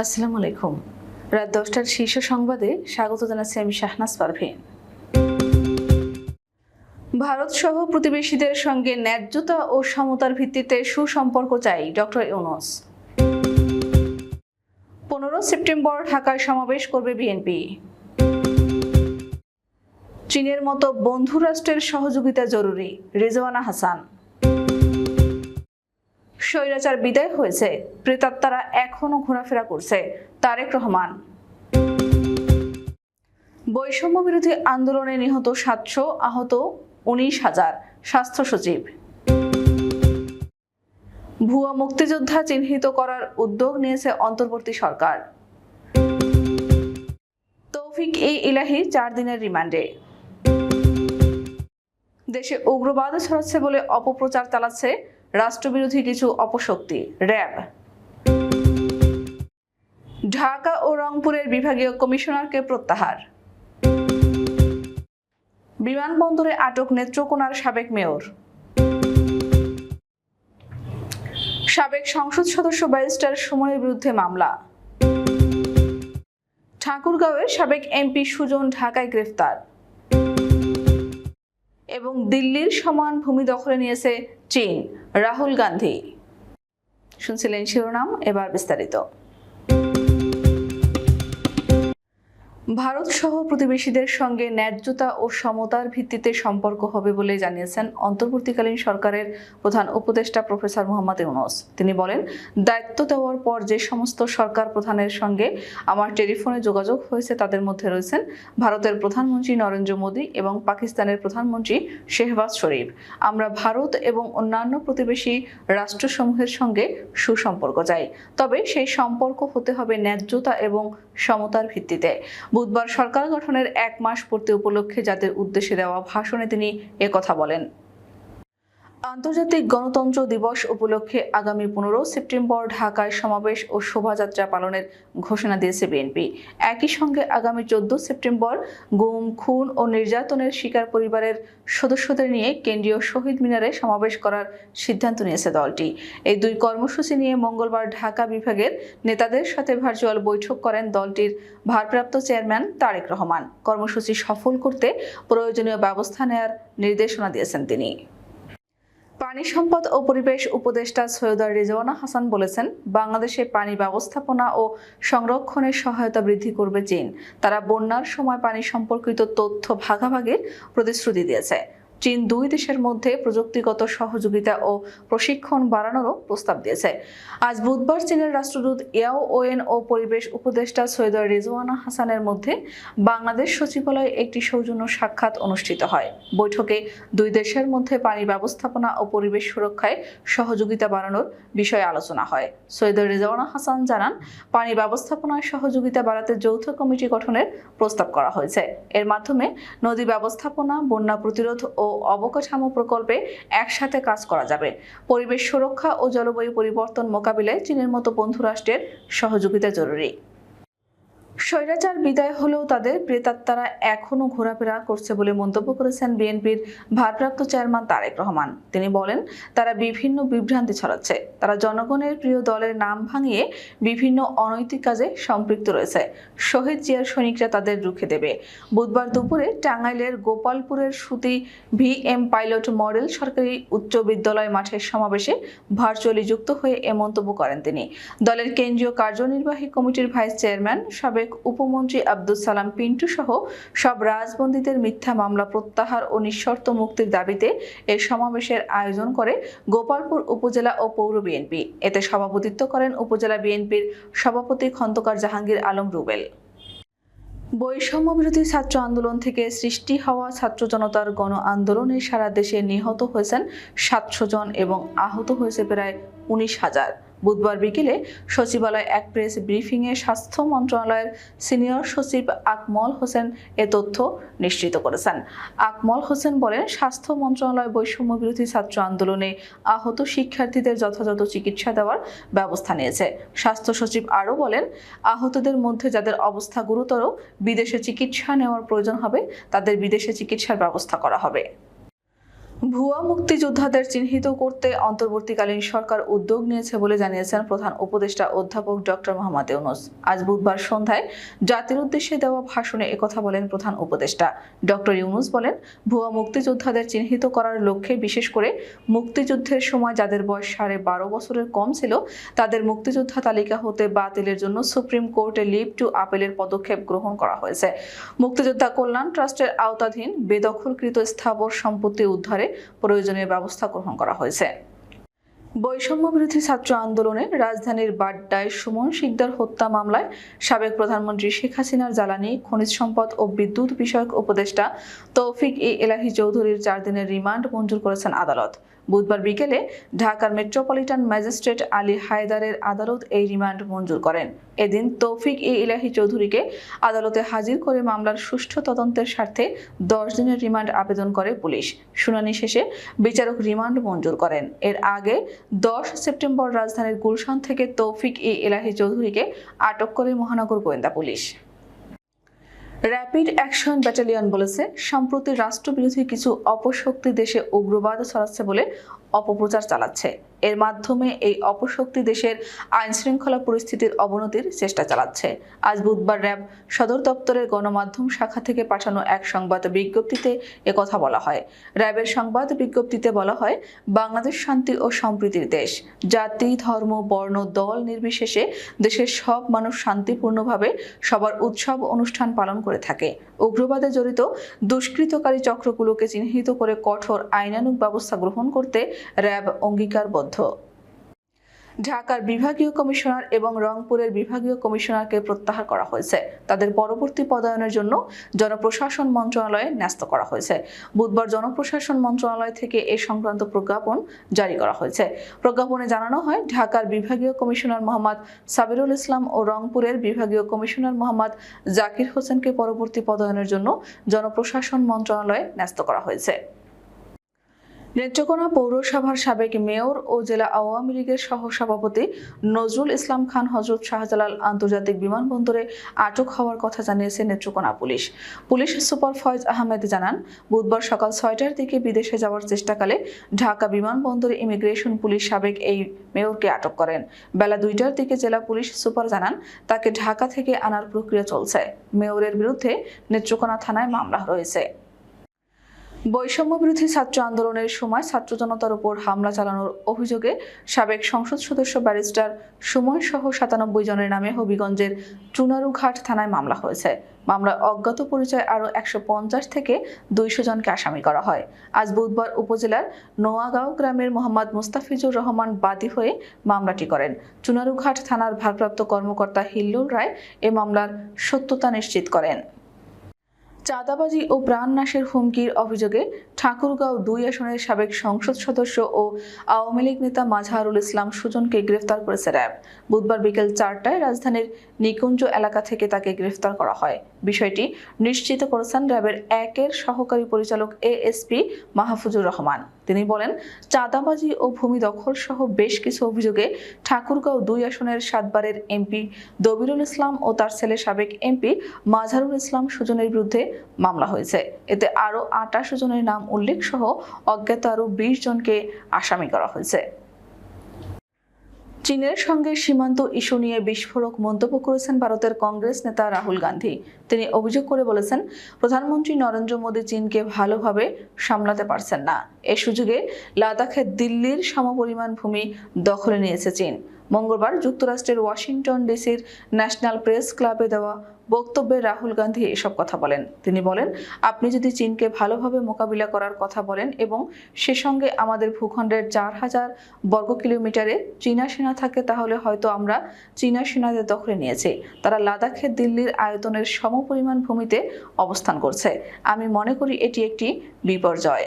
আসসালামু আলাইকুম। রাত দশটার শীর্ষ সংবাদে স্বাগত জানাচ্ছি আমি শাহনাজ পারভীন ভারত সহ প্রতিবেশীদের সঙ্গে ন্যায্যতা ও সমতার ভিত্তিতে সুসম্পর্ক চাই ডক্টর ইউনুস। পনেরো সেপ্টেম্বর ঢাকায় সমাবেশ করবে বিএনপি। চীনের মতো বন্ধু রাষ্ট্রের সহযোগিতা জরুরি, রেজওয়ানা হাসান। স্বৈরাচার বিদায় হয়েছে। প্রেতাত্মারা এখনও ঘোরাফেরা করছে। তারেক রহমান। বৈষম্য বিরোধী আন্দোলনে নিহত সাতশো আহত, উনিশ হাজার স্বাস্থ্য সচিব। ভুয়া মুক্তিযোদ্ধা চিহ্নিত করার উদ্যোগ নিয়েছে অন্তর্বর্তী সরকার। তৌফিক ই ইলাহি চার দিনের রিমান্ডে। দেশে উগ্রবাদ ছড়াচ্ছে বলে অপপ্রচার চালাচ্ছে রাষ্ট্রবিরোধী কিছু অপশক্তি, র্যাব। ঢাকা ও রংপুরের বিভাগীয় কমিশনারকে প্রত্যাহার। বিমানবন্দরে আটক নেত্রকোনার সাবেক মেয়র। সাবেক সংসদ সদস্য ব্যারিস্টার সুমনের বিরুদ্ধে মামলা। ঠাকুরগাঁওয়ের সাবেক এমপি সুজন ঢাকায় গ্রেফতার। এবং দিল্লির সমান ভূমি দখলে নিয়েছে চীন। রাহুল গান্ধী। শুনছিলেন শিরোনাম এবার বিস্তারিত। ভারত সহ প্রতিবেশীদের সঙ্গে ন্যায্যতা ও সমতার ভিত্তিতে সম্পর্ক হবে বলে জানিয়েছেন অন্তর্বর্তীকালীন সরকারের প্রধান উপদেষ্টা প্রফেসর মোহাম্মদ ইউনুস। তিনি বলেন, দায়িত্ব দেওয়ার পর যে সমস্ত সরকার প্রধানের সঙ্গে আমার টেলিফোনে যোগাযোগ হয়েছে তাদের মধ্যে রয়েছেন ভারতের প্রধানমন্ত্রী নরেন্দ্র মোদী এবং পাকিস্তানের প্রধানমন্ত্রী শেহবাজ শরীফ। আমরা ভারত এবং অন্যান্য প্রতিবেশী রাষ্ট্রসমূহের সঙ্গে সুসম্পর্ক চাই, তবে সেই সম্পর্ক হতে হবে ন্যায্যতা এবং সমতার ভিত্তিতে। বুধবার সরকার গঠনের এক মাস পূর্তি উপলক্ষে যাদের উদ্দেশ্যে দেওয়া ভাষণে তিনি একথা বলেন। আন্তর্জাতিক গণতন্ত্র দিবস উপলক্ষে আগামী পনেরো সেপ্টেম্বর ঢাকায় সমাবেশ ও শোভাযাত্রা পালনের ঘোষণা দিয়েছে বিএনপি। একই সঙ্গে আগামী চোদ্দ সেপ্টেম্বর গুম, খুন ও নির্যাতনের শিকার পরিবারের সদস্যদের নিয়ে কেন্দ্রীয় শহীদ মিনারে সমাবেশ করার সিদ্ধান্ত নিয়েছে দলটি। এই দুই কর্মসূচি নিয়ে মঙ্গলবার ঢাকা বিভাগের নেতাদের সাথে ভার্চুয়াল বৈঠক করেন দলটির ভারপ্রাপ্ত চেয়ারম্যান তারেক রহমান। কর্মসূচি সফল করতে প্রয়োজনীয় ব্যবস্থা নেয়ার নির্দেশনা দিয়েছেন তিনি। পানি সম্পদ ও পরিবেশ উপদেষ্টা সৈয়দা রেজওয়ানা হাসান বলেছেন, বাংলাদেশে পানি ব্যবস্থাপনা ও সংরক্ষণের সহায়তা বৃদ্ধি করবে চীন। তারা বন্যার সময় পানি সম্পর্কিত তথ্য ভাগাভাগির প্রতিশ্রুতি দিয়েছে। চীন দুই দেশের মধ্যে প্রযুক্তিগত সহযোগিতা ও প্রশিক্ষণ বাড়ানোরও প্রস্তাব দিয়েছে। আজ বুধবার চীনের রাষ্ট্রদূত ইয়াও ওয়েন ও পরিবেশ উপদেষ্টা সৈয়দা রেজওয়ানা হাসানের মধ্যে বাংলাদেশ সচিবালয়ে একটি সৌজন্য সাক্ষাৎ অনুষ্ঠিত হয়। বৈঠকে দুই দেশের মধ্যে পানি ব্যবস্থাপনা ও পরিবেশ সুরক্ষায় সহযোগিতা বাড়ানোর বিষয়ে আলোচনা হয়। সৈয়দা রেজওয়ানা হাসান জানান, পানি ব্যবস্থাপনায় সহযোগিতা বাড়াতে যৌথ কমিটি গঠনের প্রস্তাব করা হয়েছে। এর মাধ্যমে নদী ব্যবস্থাপনা, বন্যা প্রতিরোধ ও অবকাঠামো প্রকল্পে একসাথে কাজ করা যাবে। পরিবেশ সুরক্ষা ও জলবায়ু পরিবর্তন মোকাবিলায় চীনের মতো বন্ধুরাষ্ট্রের সহযোগিতা জরুরি। স্বৈরাচার বিদায় হলেও তাদের প্রেতাত্মারা এখনও ঘোরাফেরা করছে বলে মন্তব্য করেছেন বিএনপির ভারপ্রাপ্ত চেয়ারম্যান তারেক রহমান। তিনি বলেন, তারা বিভিন্ন বিভ্রান্তি ছড়াচ্ছে। তারা জনগণের প্রিয় দলের নাম ভাঙিয়ে বিভিন্ন অনৈতিক কাজে সম্পৃক্ত রয়েছে। শহীদ জিয়ার সৈনিকরা তাদের রুখে দেবে। বুধবার দুপুরে টাঙ্গাইলের গোপালপুরের সুতি ভি এম পাইলট মডেল সরকারি উচ্চ বিদ্যালয় মাঠের সমাবেশে ভার্চুয়ালি যুক্ত হয়ে এ মন্তব্য করেন তিনি। দলের কেন্দ্রীয় কার্যনির্বাহী কমিটির ভাইস চেয়ারম্যান সাবেক উপমন্ত্রী আব্দুল সালাম পিন্টু সহ সব রাজবন্দীদের মিথ্যা মামলা প্রত্যাহার ও নিঃশর্ত মুক্তির দাবিতে এ সমাবেশের আয়োজন করে গোপালপুর উপজেলা ও পৌর বিএনপি। এতে সভাপতিত্ব করেন উপজেলা বিএনপির সভাপতি খন্দকার জাহাঙ্গীর আলম রুবেল। বৈষম্য বিরোধী ছাত্র আন্দোলন থেকে সৃষ্টি হওয়া ছাত্র জনতার গণ আন্দোলনে সারা দেশে নিহত হয়েছেন সাতশো জন এবং আহত হয়েছে প্রায় উনিশ হাজার। বুধবার বিকেলে সচিবালয় এক প্রেস ব্রিফিংয়ে স্বাস্থ্য মন্ত্রণালয়ের সিনিয়র সচিব আকমল হোসেন এ তথ্য নিশ্চিত করেছেন। আকমল হোসেন বলেন, স্বাস্থ্য মন্ত্রণালয় বৈষম্য বিরোধী ছাত্র আন্দোলনে আহত শিক্ষার্থীদের যথাযথ চিকিৎসা দেওয়ার ব্যবস্থা নিয়েছে। স্বাস্থ্য সচিব আরও বলেন, আহতদের মধ্যে যাদের অবস্থা গুরুতর, বিদেশে চিকিৎসা নেওয়ার প্রয়োজন হবে, তাদের বিদেশে চিকিৎসার ব্যবস্থা করা হবে। ভুয়া মুক্তিযোদ্ধাদের চিহ্নিত করতে অন্তর্বর্তীকালীন সরকার উদ্যোগ নিয়েছে বলে জানিয়েছেন প্রধান উপদেষ্টা অধ্যাপক ডক্টর মোহাম্মদ ইউনুস। আজ বুধবার সন্ধ্যায় জাতির উদ্দেশ্যে দেওয়া ভাষণে একথা বলেন প্রধান উপদেষ্টা। ডক্টর ইউনুস বলেন, ভুয়া মুক্তিযোদ্ধাদের চিহ্নিত করার লক্ষ্যে বিশেষ করে মুক্তিযুদ্ধের সময় যাদের বয়স সাড়ে বারো বছরের কম ছিল, তাদের মুক্তিযোদ্ধা তালিকা হতে বাতিলের জন্য সুপ্রিম কোর্টে লিভ টু আপিলের পদক্ষেপ গ্রহণ করা হয়েছে। মুক্তিযোদ্ধা কল্যাণ ট্রাস্টের আওতাধীন বেদখলকৃত স্থাবর সম্পত্তি উদ্ধারে প্রয়োজনীয় ব্যবস্থা গ্রহণ করা হয়েছে। বৈষম্য বিরোধী ছাত্র আন্দোলনে রাজধানীর বাড্ডায় সুমন শিকদার হত্যা মামলায় সাবেক প্রধানমন্ত্রী শেখ হাসিনার জ্বালানি, খনিজ সম্পদ ও বিদ্যুৎ বিষয়ক উপদেষ্টা তৌফিক ই এলাহি চৌধুরীর চার দিনের রিমান্ড মঞ্জুর করেছেন আদালত। বুধবার বিকেলে ঢাকার মেট্রোপলিটন ম্যাজিস্ট্রেট আলী হায়দারের আদালত এই রিমান্ড মঞ্জুর করেন। এদিন তৌফিক ই ইলাহি চৌধুরীকে আদালতে হাজির করে মামলার সুষ্ঠু তদন্তের স্বার্থে দশ দিনের রিমান্ড আবেদন করে পুলিশ। শুনানি শেষে বিচারক রিমান্ড মঞ্জুর করেন। এর আগে দশ সেপ্টেম্বর রাজধানীর গুলশান থেকে তৌফিক ই এলাহি চৌধুরীকে আটক করে মহানগর গোয়েন্দা পুলিশ। র্যাপিড অ্যাকশন ব্যাটালিয়ন বলেছে সম্প্রতি রাষ্ট্রবিরোধী কিছু অপশক্তি দেশে উগ্রবাদ ছড়াচ্ছে বলে অপপ্রচার চালাচ্ছে। এর মাধ্যমে এই অপশক্তি দেশের আইন শৃঙ্খলা পরিস্থিতির অবনতির চেষ্টা চালাচ্ছে। আজ বুধবার র্যাব সদর দপ্তরের গণমাধ্যম শাখা থেকে পাঠানো এক সংবাদ বিজ্ঞপ্তিতে একথা বলা হয়। র্যাবের সংবাদ বিজ্ঞপ্তিতে বলা হয়, বাংলাদেশ শান্তি ও সম্প্রীতির দেশ। জাতি, ধর্ম, বর্ণ, দল নির্বিশেষে দেশের সব মানুষ শান্তিপূর্ণভাবে সবার উৎসব অনুষ্ঠান পালন করে থাকে। উগ্রবাদে জড়িত দুষ্কৃতকারী চক্রগুলোকে চিহ্নিত করে কঠোর আইনানুগ ব্যবস্থা গ্রহণ করতে র্যাব অঙ্গীকারবদ্ধ। ঢাকার বিভাগীয় কমিশনার এবং রংপুরের বিভাগীয় কমিশনারকে প্রত্যাহার করা হয়েছে। তাদের পরবর্তী পদায়নের জন্য জনপ্রশাসন মন্ত্রণালয়ে ন্যস্ত করা হয়েছে। বুধবার জনপ্রশাসন মন্ত্রণালয় থেকে এ সংক্রান্ত প্রজ্ঞাপন জারি করা হয়েছে। প্রজ্ঞাপনে জানানো হয়, ঢাকার বিভাগীয় কমিশনার মোহাম্মদ সাবিরুল ইসলাম ও রংপুরের বিভাগীয় কমিশনার মোহাম্মদ জাকির হোসেনকে পরবর্তী পদায়নের জন্য জনপ্রশাসন মন্ত্রণালয়ে ন্যস্ত করা হয়েছে। নেত্রকোনা পৌরসভার সাবেক মেয়র ও জেলা আওয়ামী লীগের সহসভাপতি নজরুল ইসলাম খান হজরত শাহজালাল আন্তর্জাতিক বিমানবন্দরে আটক হওয়ার কথা জানিয়েছে Netrokona police. Police super Foyez Ahmed জানান, বুধবার সকাল ছয়টার দিকে বিদেশে যাওয়ার চেষ্টাকালে ঢাকা বিমানবন্দরে ইমিগ্রেশন পুলিশ সাবেক এই মেয়রকে আটক করেন। বেলা দুইটার দিকে জেলা পুলিশ সুপার জানান, তাকে ঢাকা থেকে আনার প্রক্রিয়া চলছে। মেয়রের বিরুদ্ধে নেত্রকোনা থানায় মামলা রয়েছে। বৈষম্য বিরোধী ছাত্র আন্দোলনের সময় ছাত্র জনতার উপর হামলা চালানোর অভিযোগে সাবেক সংসদ সদস্য ব্যারিস্টার সুমন সহ সাতানব্বই জনের নামে হবিগঞ্জের চুনারুঘাট থানায় মামলা হয়েছে। মামলায় অজ্ঞাত পরিচয় আরও একশো পঞ্চাশ থেকে দুইশো জনকে আসামি করা হয়। আজ বুধবার উপজেলার নোয়াগাঁও গ্রামের মোহাম্মদ মুস্তাফিজুর রহমান বাদী হয়ে মামলাটি করেন। চুনারুঘাট থানার ভারপ্রাপ্ত কর্মকর্তা হিল্লুর রায় এ মামলার সত্যতা নিশ্চিত করেন। চাঁদাবাজি ও প্রাণনাশের হুমকির অভিযোগে ঠাকুরগাঁও দুই আসনের সাবেক সংসদ সদস্য ও আওয়ামী লীগ নেতা মাজহারুল ইসলাম সুজনকে গ্রেফতার করেছে র্যাব। বুধবার বিকেল চারটায় রাজধানীর নিকুঞ্জ এলাকা থেকে তাকে গ্রেফতার করা হয়। বিষয়টি নিশ্চিত করেছেন র্যাবের একের সহকারী পরিচালক এএসপি মাহফুজুর রহমান। তিনি বলেন, চাঁদাবাজি ও ভূমি দখল সহ বেশ কিছু অভিযোগে ঠাকুরগাঁও দুই আসনের সাতবারের এমপি দবিরুল ইসলাম ও তার ছেলে সাবেক এমপি মাঝারুল ইসলাম সুজনের বিরুদ্ধে মামলা হয়েছে। এতে আরও আটাশ জনের নাম উল্লেখ সহ অজ্ঞাত আরও বিশ জনকে আসামি করা হয়েছে। চীনের সঙ্গে সীমান্ত ইস্যু নিয়ে বিস্ফোরক মন্তব্য করেছেন ভারতের কংগ্রেস নেতা রাহুল গান্ধী। তিনি অভিযোগ করে বলেছেন, প্রধানমন্ত্রী নরেন্দ্র মোদী চীনকে ভালোভাবে সামলাতে পারছেন না। এ সুযোগে লাদাখে দিল্লির সমপরিমাণ ভূমি দখলে নিয়েছে চীন। মঙ্গলবার যুক্তরাষ্ট্রের ওয়াশিংটন ডিসির ন্যাশনাল প্রেস ক্লাবে দেওয়া বক্তব্যে রাহুল গান্ধী এসব কথা বলেন। তিনি বলেন, আপনি যদি চীনকে ভালোভাবে মোকাবিলা করার কথা বলেন এবং সে সঙ্গে আমাদের ভূখণ্ডের চার হাজার বর্গ কিলোমিটারে চীনা সেনা থাকে, তাহলে হয়তো আমরা চীনা সেনাদের দখলে নিয়েছি। তারা লাদাখে দিল্লির আয়তনের সমপরিমাণ ভূমিতে অবস্থান করছে। আমি মনে করি এটি একটি বিপর্যয়।